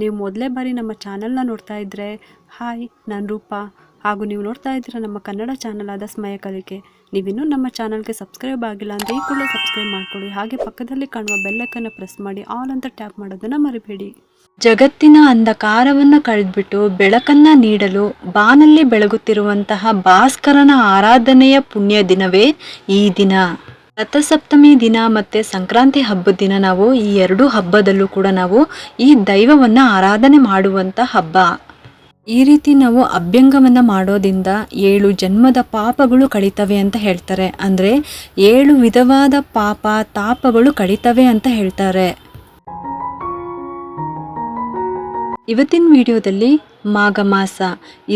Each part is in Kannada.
ನೀವು ಮೊದಲೇ ಬಾರಿ ನಮ್ಮ ಚಾನಲ್ನ ನೋಡ್ತಾ ಇದ್ದರೆ ಹಾಯ್, ನಾನು ರೂಪ. ಹಾಗೂ ನೀವು ನೋಡ್ತಾ ಇದ್ದೀರಾ ನಮ್ಮ ಕನ್ನಡ ಚಾನಲ್ ಆದ ಸ್ಮಯ ಕಲಿಕೆ. ನೀವಿನ್ನೂ ನಮ್ಮ ಚಾನಲ್ಗೆ ಸಬ್ಸ್ಕ್ರೈಬ್ ಆಗಿಲ್ಲ ಅಂದರೆ ಈ ಕೂಡಲೇ ಸಬ್ಸ್ಕ್ರೈಬ್ ಮಾಡ್ಕೊಳ್ಳಿ. ಹಾಗೆ ಪಕ್ಕದಲ್ಲಿ ಕಾಣುವ ಬೆಲ್ಲಕ್ಕನ್ನು ಪ್ರೆಸ್ ಮಾಡಿ ಆಲ್ ಅಂತ ಟ್ಯಾಪ್ ಮಾಡೋದನ್ನು ಮರಿಬೇಡಿ. ಜಗತ್ತಿನ ಅಂಧಕಾರವನ್ನು ಕಳೆದ್ಬಿಟ್ಟು ಬೆಳಕನ್ನ ನೀಡಲು ಬಾನಲ್ಲಿ ಬೆಳಗುತ್ತಿರುವಂತಹ ಭಾಸ್ಕರನ ಆರಾಧನೆಯ ಪುಣ್ಯ ದಿನವೇ ಈ ದಿನ. ರಥಸಪ್ತಮಿ ದಿನ ಮತ್ತೆ ಸಂಕ್ರಾಂತಿ ಹಬ್ಬದ ದಿನ ನಾವು ಈ ಎರಡು ಹಬ್ಬದಲ್ಲೂ ಕೂಡ ನಾವು ಈ ದೈವವನ್ನ ಆರಾಧನೆ ಮಾಡುವಂತ ಹಬ್ಬ. ಈ ರೀತಿ ನಾವು ಅಭ್ಯಂಗವನ್ನು ಮಾಡೋದಿಂದ ಏಳು ಜನ್ಮದ ಪಾಪಗಳು ಕಳೀತವೆ ಅಂತ ಹೇಳ್ತಾರೆ. ಅಂದರೆ ಏಳು ವಿಧವಾದ ಪಾಪ ತಾಪಗಳು ಕಳೀತವೆ ಅಂತ ಹೇಳ್ತಾರೆ. ಇವತ್ತಿನ ವಿಡಿಯೋದಲ್ಲಿ ಮಾಘ ಮಾಸ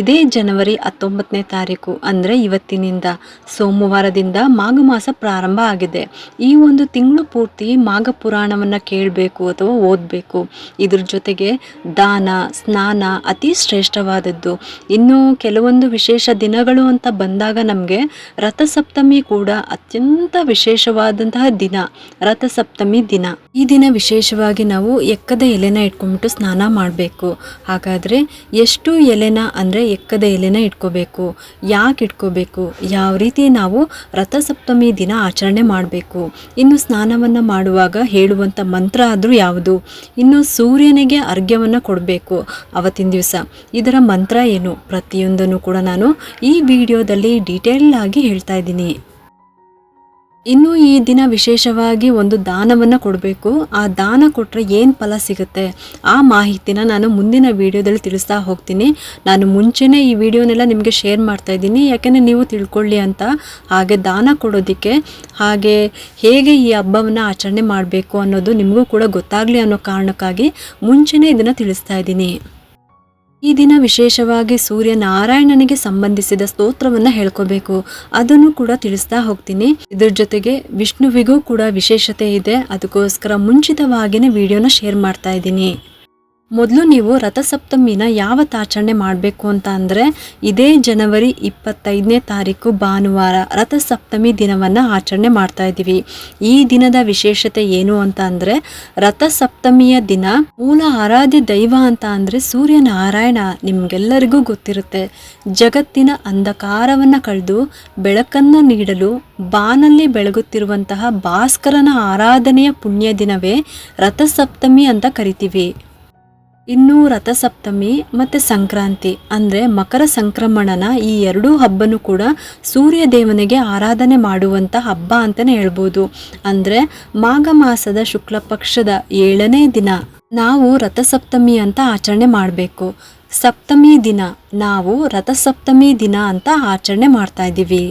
ಇದೇ ಜನವರಿ ಹತ್ತೊಂಬತ್ತನೇ ತಾರೀಕು, ಅಂದರೆ ಇವತ್ತಿನಿಂದ ಸೋಮವಾರದಿಂದ ಮಾಘ ಮಾಸ ಪ್ರಾರಂಭ ಆಗಿದೆ. ಈ ಒಂದು ತಿಂಗಳು ಪೂರ್ತಿ ಮಾಘ ಪುರಾಣವನ್ನು ಕೇಳಬೇಕು ಅಥವಾ ಓದಬೇಕು. ಇದ್ರ ಜೊತೆಗೆ ದಾನ, ಸ್ನಾನ ಅತಿ ಶ್ರೇಷ್ಠವಾದದ್ದು. ಇನ್ನು ಕೆಲವೊಂದು ವಿಶೇಷ ದಿನಗಳು ಅಂತ ಬಂದಾಗ ನಮಗೆ ರಥಸಪ್ತಮಿ ಕೂಡ ಅತ್ಯಂತ ವಿಶೇಷವಾದಂತಹ ದಿನ, ರಥಸಪ್ತಮಿ ದಿನ. ಈ ದಿನ ವಿಶೇಷವಾಗಿ ನಾವು ಎಕ್ಕದ ಎಲೆನ ಇಟ್ಕೊಂಡ್ಬಿಟ್ಟು ಸ್ನಾನ ಮಾಡಬೇಕು. ಹಾಗಾದರೆ ಎಷ್ಟು ಎಲೆನ ಅಂದರೆ ಎಕ್ಕದ ಎಲೆನ ಇಟ್ಕೋಬೇಕು. ಯಾಕೆ ಇಟ್ಕೋಬೇಕು? ಯಾವ ರೀತಿ ನಾವು ರಥಸಪ್ತಮಿ ದಿನ ಆಚರಣೆ ಮಾಡಬೇಕು? ಇನ್ನು ಸ್ನಾನವನ್ನು ಮಾಡುವಾಗ ಹೇಳುವಂಥ ಮಂತ್ರ ಆದರೂ ಯಾವುದು? ಇನ್ನು ಸೂರ್ಯನಿಗೆ ಅರ್ಘ್ಯವನ್ನು ಕೊಡಬೇಕು ಅವತ್ತಿನ ದಿವಸ. ಇದರ ಮಂತ್ರ ಏನು? ಪ್ರತಿಯೊಂದನ್ನು ಕೂಡ ನಾನು ಈ ವಿಡಿಯೋದಲ್ಲಿ ಡೀಟೇಲ್ ಆಗಿ ಹೇಳ್ತಾ ಇದ್ದೀನಿ. ಇನ್ನು ಈ ದಿನ ವಿಶೇಷವಾಗಿ ಒಂದು ದಾನವನ್ನು ಕೊಡಬೇಕು. ಆ ದಾನ ಕೊಟ್ಟರೆ ಏನು ಫಲ ಸಿಗುತ್ತೆ? ಆ ಮಾಹಿತಿನ ನಾನು ಮುಂದಿನ ವಿಡಿಯೋದಲ್ಲಿ ತಿಳಿಸ್ತಾ ಹೋಗ್ತೀನಿ. ನಾನು ಮುಂಚೆನೇ ಈ ವಿಡಿಯೋನೆಲ್ಲ ನಿಮಗೆ ಶೇರ್ ಮಾಡ್ತಾ ಇದ್ದೀನಿ. ಯಾಕೆಂದರೆ ನೀವು ತಿಳ್ಕೊಳ್ಳಿ ಅಂತ. ಹಾಗೆ ದಾನ ಕೊಡೋದಕ್ಕೆ, ಹಾಗೆ ಹೇಗೆ ಈ ಹಬ್ಬವನ್ನು ಆಚರಣೆ ಮಾಡಬೇಕು ಅನ್ನೋದು ನಿಮಗೂ ಕೂಡ ಗೊತ್ತಾಗಲಿ ಅನ್ನೋ ಕಾರಣಕ್ಕಾಗಿ ಮುಂಚೆನೇ ಇದನ್ನು ತಿಳಿಸ್ತಾ ಇದ್ದೀನಿ. ಈ ದಿನ ವಿಶೇಷವಾಗಿ ಸೂರ್ಯ ನಾರಾಯಣನಿಗೆ ಸಂಬಂಧಿಸಿದ ಸ್ತೋತ್ರವನ್ನ ಹೇಳ್ಕೋಬೇಕು. ಅದನ್ನು ಕೂಡ ತಿಳಿಸ್ತಾ ಹೋಗ್ತೀನಿ. ಇದ್ರ ಜೊತೆಗೆ ವಿಷ್ಣುವಿಗೂ ಕೂಡ ವಿಶೇಷತೆ ಇದೆ. ಅದಕ್ಕೋಸ್ಕರ ಮುಂಚಿತವಾಗಿನೇ ವಿಡಿಯೋನ ಶೇರ್ ಮಾಡ್ತಾ ಇದ್ದೀನಿ. ಮೊದಲು ನೀವು ರಥಸಪ್ತಮಿನ ಯಾವತ್ತು ಆಚರಣೆ ಮಾಡಬೇಕು ಅಂತ ಅಂದರೆ ಇದೇ ಜನವರಿ ಇಪ್ಪತ್ತೈದನೇ ತಾರೀಕು ಭಾನುವಾರ ರಥಸಪ್ತಮಿ ದಿನವನ್ನು ಆಚರಣೆ ಮಾಡ್ತಾ ಇದ್ದೀವಿ. ಈ ದಿನದ ವಿಶೇಷತೆ ಏನು ಅಂತ ಅಂದರೆ ರಥಸಪ್ತಮಿಯ ದಿನ ಮೂಲ ಆರಾಧ್ಯ ದೈವ ಅಂತ ಅಂದರೆ ಸೂರ್ಯನಾರಾಯಣ ನಿಮಗೆಲ್ಲರಿಗೂ ಗೊತ್ತಿರುತ್ತೆ. ಜಗತ್ತಿನ ಅಂಧಕಾರವನ್ನು ಕಳೆದು ಬೆಳಕನ್ನು ನೀಡಲು ಬಾನಲ್ಲಿ ಬೆಳಗುತ್ತಿರುವಂತಹ ಭಾಸ್ಕರನ ಆರಾಧನೆಯ ಪುಣ್ಯ ದಿನವೇ ರಥಸಪ್ತಮಿ ಅಂತ ಕರಿತೀವಿ. ಇನ್ನು ರಥಸಪ್ತಮಿ ಮತ್ತು ಸಂಕ್ರಾಂತಿ, ಅಂದರೆ ಮಕರ ಸಂಕ್ರಮಣನ ಈ ಎರಡೂ ಹಬ್ಬನೂ ಕೂಡ ಸೂರ್ಯ ದೇವನಿಗೆ ಆರಾಧನೆ ಮಾಡುವಂಥ ಹಬ್ಬ ಅಂತಲೇ ಹೇಳ್ಬೋದು. ಅಂದರೆ ಮಾಘ ಮಾಸದ ಶುಕ್ಲ ಪಕ್ಷದ ಏಳನೇ ದಿನ ನಾವು ರಥಸಪ್ತಮಿ ಅಂತ ಆಚರಣೆ ಮಾಡಬೇಕು. ಸಪ್ತಮಿ ದಿನ ನಾವು ರಥಸಪ್ತಮಿ ದಿನ ಅಂತ ಆಚರಣೆ ಮಾಡ್ತಾ ಇದ್ದೀವಿ.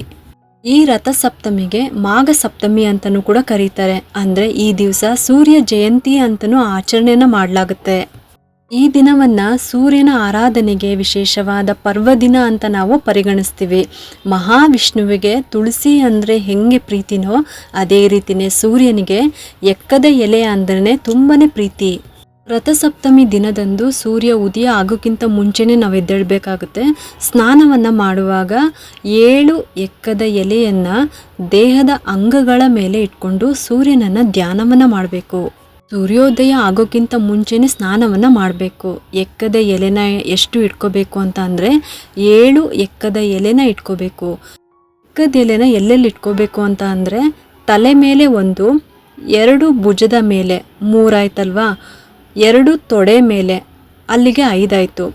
ಈ ರಥಸಪ್ತಮಿಗೆ ಮಾಘ ಸಪ್ತಮಿ ಅಂತಲೂ ಕೂಡ ಕರೀತಾರೆ. ಅಂದರೆ ಈ ದಿವಸ ಸೂರ್ಯ ಜಯಂತಿ ಅಂತಲೂ ಆಚರಣೆಯನ್ನು ಮಾಡಲಾಗುತ್ತೆ. ಈ ದಿನವನ್ನ ಸೂರ್ಯನ ಆರಾಧನೆಗೆ ವಿಶೇಷವಾದ ಪರ್ವದಿನ ಅಂತ ನಾವು ಪರಿಗಣಿಸ್ತೀವಿ. ಮಹಾವಿಷ್ಣುವಿಗೆ ತುಳಸಿ ಅಂದರೆ ಹೆಂಗೆ ಪ್ರೀತಿನೋ ಅದೇ ರೀತಿನೇ ಸೂರ್ಯನಿಗೆ ಎಕ್ಕದ ಎಲೆ ಅಂದ್ರೆ ತುಂಬನೇ ಪ್ರೀತಿ. ರಥಸಪ್ತಮಿ ದಿನದಂದು ಸೂರ್ಯ ಉದಯ ಆಗೋಕ್ಕಿಂತ ಮುಂಚೆನೇ ನಾವು ಎದ್ದೇಳಬೇಕಾಗುತ್ತೆ. ಸ್ನಾನವನ್ನು ಮಾಡುವಾಗ ಏಳು ಎಕ್ಕದ ಎಲೆಯನ್ನು ದೇಹದ ಅಂಗಗಳ ಮೇಲೆ ಇಟ್ಕೊಂಡು ಸೂರ್ಯನನ್ನು ಧ್ಯಾನವನ್ನು ಮಾಡಬೇಕು. ಸೂರ್ಯೋದಯ ಆಗೋಕ್ಕಿಂತ ಮುಂಚೆನೇ ಸ್ನಾನವನ್ನು ಮಾಡಬೇಕು. ಎಕ್ಕದ ಎಲೆನ ಎಷ್ಟು ಇಟ್ಕೋಬೇಕು ಅಂತ ಅಂದರೆ ಏಳು ಎಕ್ಕದ ಎಲೆನ ಇಟ್ಕೋಬೇಕು. ಎಕ್ಕದ ಎಲೆನ ಎಲ್ಲೆಲ್ಲಿ ಇಟ್ಕೋಬೇಕು ಅಂತ ಅಂದರೆ ತಲೆ ಮೇಲೆ ಒಂದು, ಎರಡು ಭುಜದ ಮೇಲೆ ಮೂರಾಯ್ತಲ್ವಾ? ಎರಡು ತೊಡೆ ಮೇಲೆ, ಅಲ್ಲಿಗೆ ಐದಾಯಿತು.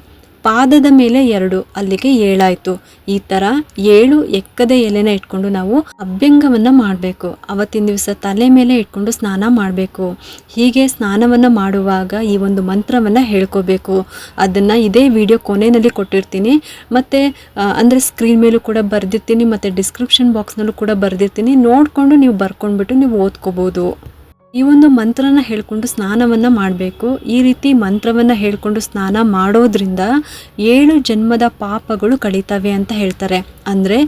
ಪಾದದ ಮೇಲೆ ಎರಡು, ಅಲ್ಲಿಗೆ ಏಳಾಯಿತು. ಈ ಥರ ಏಳು ಎಕ್ಕದ ಎಲೆನ ಇಟ್ಕೊಂಡು ನಾವು ಅಭ್ಯಂಗವನ್ನು ಮಾಡಬೇಕು. ಅವತ್ತಿನ ದಿವಸ ತಲೆ ಮೇಲೆ ಇಟ್ಕೊಂಡು ಸ್ನಾನ ಮಾಡಬೇಕು. ಹೀಗೆ ಸ್ನಾನವನ್ನು ಮಾಡುವಾಗ ಈ ಒಂದು ಮಂತ್ರವನ್ನು ಹೇಳ್ಕೋಬೇಕು. ಅದನ್ನು ಇದೇ ವಿಡಿಯೋ ಕೊನೆಯಲ್ಲಿ ಕೊಟ್ಟಿರ್ತೀನಿ. ಮತ್ತು ಅಂದರೆ ಸ್ಕ್ರೀನ್ ಮೇಲೂ ಕೂಡ ಬರ್ದಿರ್ತೀನಿ, ಮತ್ತು ಡಿಸ್ಕ್ರಿಪ್ಷನ್ ಬಾಕ್ಸ್ನಲ್ಲೂ ಕೂಡ ಬರ್ದಿರ್ತೀನಿ. ನೋಡಿಕೊಂಡು ನೀವು ಬರ್ಕೊಂಡ್ಬಿಟ್ಟು ನೀವು ಓದ್ಕೋಬೋದು. ಈ ಒಂದು ಮಂತ್ರನ ಹೇಳ್ಕೊಂಡು ಸ್ನಾನವನ್ನು ಮಾಡಬೇಕು. ಈ ರೀತಿ ಮಂತ್ರವನ್ನು ಹೇಳ್ಕೊಂಡು ಸ್ನಾನ ಮಾಡೋದ್ರಿಂದ ಏಳು ಜನ್ಮದ ಪಾಪಗಳು ಕಳೀತವೆ ಅಂತ ಹೇಳ್ತಾರೆ. ಅಂದರೆ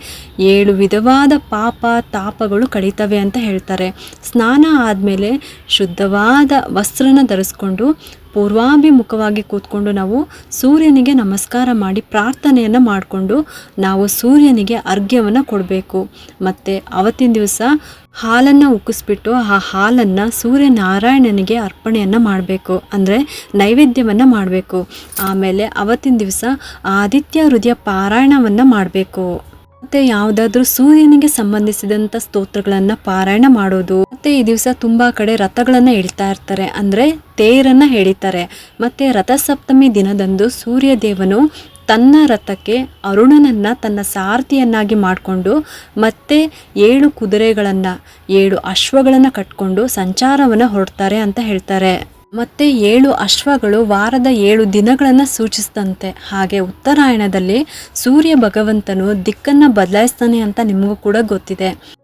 ಏಳು ವಿಧವಾದ ಪಾಪ ತಾಪಗಳು ಕಳೀತವೆ ಅಂತ ಹೇಳ್ತಾರೆ. ಸ್ನಾನ ಆದಮೇಲೆ ಶುದ್ಧವಾದ ವಸ್ತ್ರನ ಧರಿಸ್ಕೊಂಡು ಪೂರ್ವಾಭಿಮುಖವಾಗಿ ಕೂತ್ಕೊಂಡು ನಾವು ಸೂರ್ಯನಿಗೆ ನಮಸ್ಕಾರ ಮಾಡಿ ಪ್ರಾರ್ಥನೆಯನ್ನು ಮಾಡಿಕೊಂಡು ನಾವು ಸೂರ್ಯನಿಗೆ ಅರ್ಘ್ಯವನ್ನು ಕೊಡಬೇಕು. ಮತ್ತು ಅವತ್ತಿನ ದಿವಸ ಹಾಲನ್ನು ಉಕ್ಕಿಸ್ಬಿಟ್ಟು ಆ ಹಾಲನ್ನು ಸೂರ್ಯನಾರಾಯಣನಿಗೆ ಅರ್ಪಣೆಯನ್ನು ಮಾಡಬೇಕು. ಅಂದರೆ ನೈವೇದ್ಯವನ್ನು ಮಾಡಬೇಕು. ಆಮೇಲೆ ಅವತ್ತಿನ ದಿವಸ ಆದಿತ್ಯ ಹೃದಯ ಪಾರಾಯಣವನ್ನು ಮಾಡಬೇಕು. ಮತ್ತು ಯಾವುದಾದ್ರೂ ಸೂರ್ಯನಿಗೆ ಸಂಬಂಧಿಸಿದಂಥ ಸ್ತೋತ್ರಗಳನ್ನು ಪಾರಾಯಣ ಮಾಡೋದು, ಮತ್ತು ಈ ದಿವಸ ತುಂಬ ಕಡೆ ರಥಗಳನ್ನು ಎಳಿತಾ ಇರ್ತಾರೆ. ಅಂದರೆ ತೇರನ್ನು ಎಳಿತಾರೆ ಮತ್ತು ರಥಸಪ್ತಮಿ ದಿನದಂದು ಸೂರ್ಯ ದೇವನು ತನ್ನ ರಥಕ್ಕೆ ಅರುಣನನ್ನು ತನ್ನ ಸಾರಥಿಯನ್ನಾಗಿ ಮಾಡಿಕೊಂಡು, ಮತ್ತೆ ಏಳು ಕುದುರೆಗಳನ್ನು, ಏಳು ಅಶ್ವಗಳನ್ನು ಕಟ್ಕೊಂಡು ಸಂಚಾರವನ್ನು ಹೊರಡ್ತಾರೆ ಅಂತ ಹೇಳ್ತಾರೆ. ಮತ್ತೆ ಏಳು ಅಶ್ವಗಳು ವಾರದ ಏಳು ದಿನಗಳನ್ನು ಸೂಚಿಸಿದಂತೆ. ಹಾಗೆ ಉತ್ತರಾಯಣದಲ್ಲಿ ಸೂರ್ಯ ಭಗವಂತನು ದಿಕ್ಕನ್ನು ಬದಲಾಯಿಸ್ತಾನೆ ಅಂತ ನಿಮಗೂ ಕೂಡ ಗೊತ್ತಿದೆ.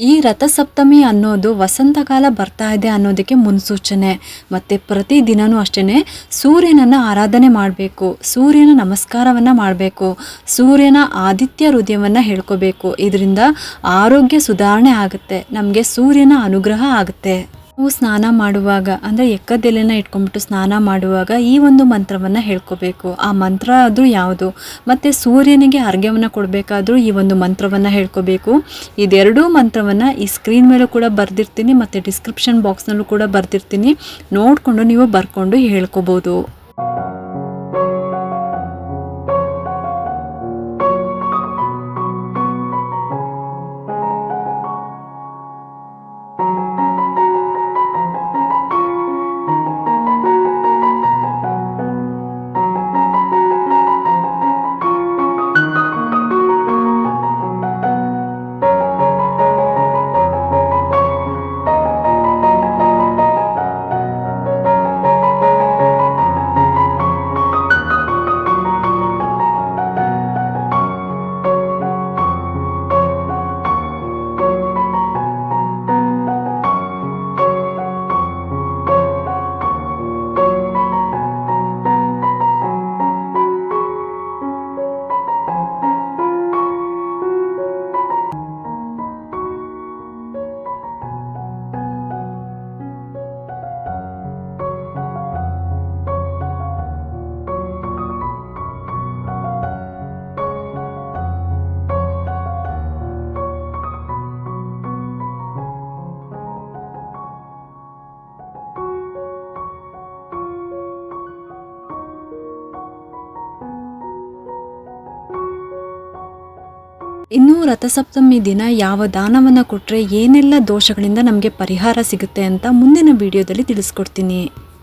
ಈ ರಥಸಪ್ತಮಿ ಅನ್ನೋದು ವಸಂತಕಾಲ ಬರ್ತಾ ಇದೆ ಅನ್ನೋದಕ್ಕೆ ಮುನ್ಸೂಚನೆ. ಮತ್ತು ಪ್ರತಿದಿನವೂ ಅಷ್ಟೇ ಸೂರ್ಯನನ್ನು ಆರಾಧನೆ ಮಾಡಬೇಕು. ಸೂರ್ಯನ ನಮಸ್ಕಾರವನ್ನು ಮಾಡಬೇಕು. ಸೂರ್ಯನ ಆದಿತ್ಯ ಹೃದಯವನ್ನು ಹೇಳ್ಕೋಬೇಕು. ಇದರಿಂದ ಆರೋಗ್ಯ ಸುಧಾರಣೆ ಆಗುತ್ತೆ. ನಮಗೆ ಸೂರ್ಯನ ಅನುಗ್ರಹ ಆಗುತ್ತೆ. ನಾವು ಸ್ನಾನ ಮಾಡುವಾಗ, ಅಂದರೆ ಎಕ್ಕದೆಲೆನ ಇಟ್ಕೊಂಡ್ಬಿಟ್ಟು ಸ್ನಾನ ಮಾಡುವಾಗ ಈ ಒಂದು ಮಂತ್ರವನ್ನು ಹೇಳ್ಕೋಬೇಕು. ಆ ಮಂತ್ರ ಅದು ಯಾವುದು? ಮತ್ತು ಸೂರ್ಯನಿಗೆ ಅರ್ಘ್ಯವನ್ನು ಕೊಡಬೇಕಾದ್ರೂ ಈ ಒಂದು ಮಂತ್ರವನ್ನು ಹೇಳ್ಕೋಬೇಕು. ಇದೆರಡೂ ಮಂತ್ರವನ್ನು ಈ ಸ್ಕ್ರೀನ್ ಮೇಲೂ ಕೂಡ ಬರೆದಿರ್ತೀನಿ, ಮತ್ತು ಡಿಸ್ಕ್ರಿಪ್ಷನ್ ಬಾಕ್ಸ್ನಲ್ಲೂ ಕೂಡ ಬರ್ದಿರ್ತೀನಿ. ನೋಡಿಕೊಂಡು ನೀವು ಬರ್ಕೊಂಡು ಹೇಳ್ಕೊಬೋದು. ಇನ್ನು ರಥಸಪ್ತಮಿ ದಿನ ಯಾವ ದಾನವನ್ನು ಕೊಟ್ಟರೆ ಏನೆಲ್ಲ ದೋಷಗಳಿಂದ ನಮಗೆ ಪರಿಹಾರ ಸಿಗುತ್ತೆ ಅಂತ ಮುಂದಿನ ವಿಡಿಯೋದಲ್ಲಿ ತಿಳಿಸ್ಕೊಡ್ತೀನಿ.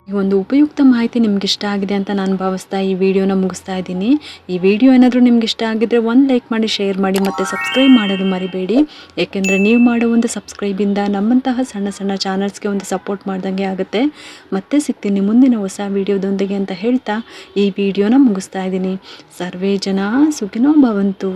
ಈ ಒಂದು ಉಪಯುಕ್ತ ಮಾಹಿತಿ ನಿಮ್ಗೆ ಇಷ್ಟ ಆಗಿದೆ ಅಂತ ನಾನು ಭಾವಿಸ್ತಾ ಈ ವಿಡಿಯೋನ ಮುಗಿಸ್ತಾ ಇದ್ದೀನಿ. ಈ ವಿಡಿಯೋ ಏನಾದರೂ ನಿಮ್ಗೆ ಇಷ್ಟ ಆಗಿದ್ರೆ ಒಂದು ಲೈಕ್ ಮಾಡಿ, ಶೇರ್ ಮಾಡಿ ಮತ್ತು ಸಬ್ಸ್ಕ್ರೈಬ್ ಮಾಡಲು ಮರಿಬೇಡಿ. ಏಕೆಂದರೆ ನೀವು ಮಾಡೋ ಒಂದು ಸಬ್ಸ್ಕ್ರೈಬಿಂದ ನಮ್ಮಂತಹ ಸಣ್ಣ ಸಣ್ಣ ಚಾನಲ್ಸ್ಗೆ ಒಂದು ಸಪೋರ್ಟ್ ಮಾಡ್ದಂಗೆ ಆಗುತ್ತೆ. ಮತ್ತೆ ಸಿಗ್ತೀನಿ ಮುಂದಿನ ಹೊಸ ವಿಡಿಯೋದೊಂದಿಗೆ ಅಂತ ಹೇಳ್ತಾ ಈ ವಿಡಿಯೋನ ಮುಗಿಸ್ತಾ ಇದ್ದೀನಿ. ಸರ್ವೇ ಜನ ಸುಖಿನೋ ಭವಂತು.